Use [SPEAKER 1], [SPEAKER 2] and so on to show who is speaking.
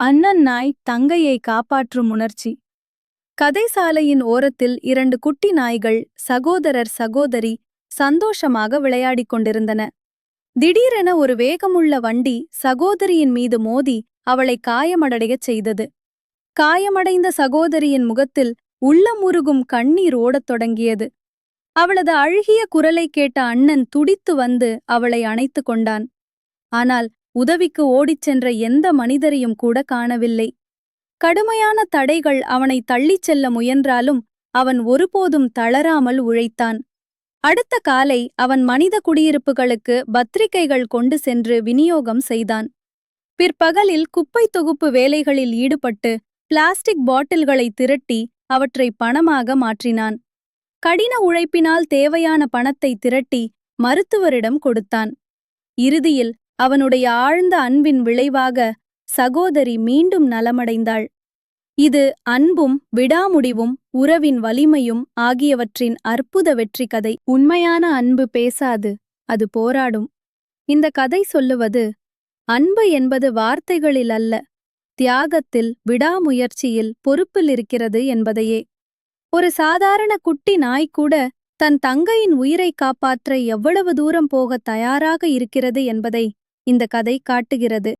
[SPEAKER 1] அண்ணன் நாய் தங்கையை காப்பாற்றும் உணர்ச்சி. கதைசாலையின் ஓரத்தில் இரண்டு குட்டி நாய்கள் சகோதரர் சகோதரி சந்தோஷமாக விளையாடிக் கொண்டிருந்தன. திடீரென ஒரு வேகமுள்ள வண்டி சகோதரியின் மீது மோதி அவளை காயமடையச் செய்தது. காயமடைந்த சகோதரியின் முகத்தில் உள்ளமுருகும் கண்ணீர் ஓடத் தொடங்கியது. அவளது அழுகிய குரலைக் கேட்ட அண்ணன் துடித்து வந்து அவளை அணைத்துக் கொண்டான். ஆனால் உதவிக்கு ஓடிச் சென்ற எந்த மனிதரையும் கூட காணவில்லை. கடுமையான தடைகள் அவனை தள்ளிச் செல்ல முயன்றாலும் அவன் ஒருபோதும் தளராமல் உழைத்தான். அடுத்த காலை அவன் மனித குடியிருப்புகளுக்கு பத்திரிகைகள் கொண்டு சென்று விநியோகம் செய்தான். பிற்பகலில் குப்பை தொகுப்பு வேலைகளில் ஈடுபட்டு பிளாஸ்டிக் பாட்டில்களை திரட்டி அவற்றை பணமாக மாற்றினான். கடின உழைப்பினால் தேவையான பணத்தை திரட்டி மருத்துவரிடம் கொடுத்தான். இறுதியில் அவனுடைய ஆழ்ந்த அன்பின் விளைவாக சகோதரி மீண்டும் நலமடைந்தாள். இது அன்பும் விடாமுடிவும் உறவின் வலிமையும் ஆகியவற்றின் அற்புத வெற்றி கதை. உண்மையான அன்பு பேசாது அது போராடும். இந்த கதை சொல்லுவது அன்பு என்பது வார்த்தைகளில் அல்ல தியாகத்தில் விடாமுயற்சியில் பொறுப்பில் இருக்கிறது என்பதையே. ஒரு சாதாரண குட்டி நாய் கூட தன் தங்கையின் உயிரை காப்பாற்ற எவ்வளவு தூரம் போக தயாராக இருக்கிறது என்பதை இந்த கதை காட்டுகிறது.